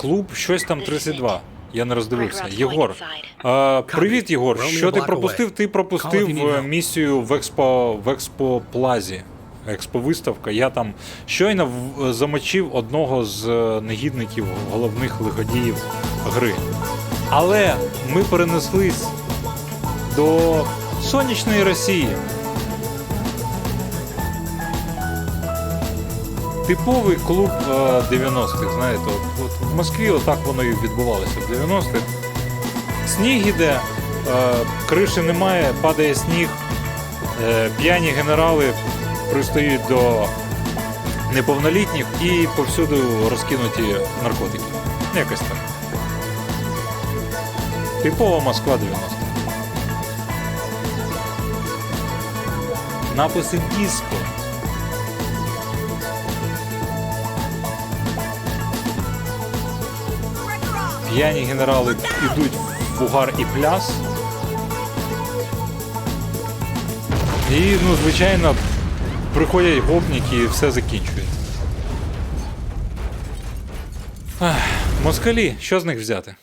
клуб щось там 32. Я не роздивився. Єгор. А, привіт, Єгор. Що ти пропустив? Ти пропустив е, місію в експо в експо Плазі. Експо-виставка. Я там щойно в- замочив одного з е, негідників головних лиходіїв гри. Але ми перенеслись до сонячної Росії. Типовий клуб е, 90-х, знаєте, от, от в Москві отак воно і відбувалося в 90-х. Сніг іде, е, криші немає, падає сніг, е, п'яні генерали пристають до неповнолітніх і повсюду розкинуті наркотики. Якось так. Типова Москва 90-х. Написи диско. П'яні генерали йдуть в бугар і пляс. І, ну, звичайно, приходять гопніки і все закінчується. Москалі, що з них взяти?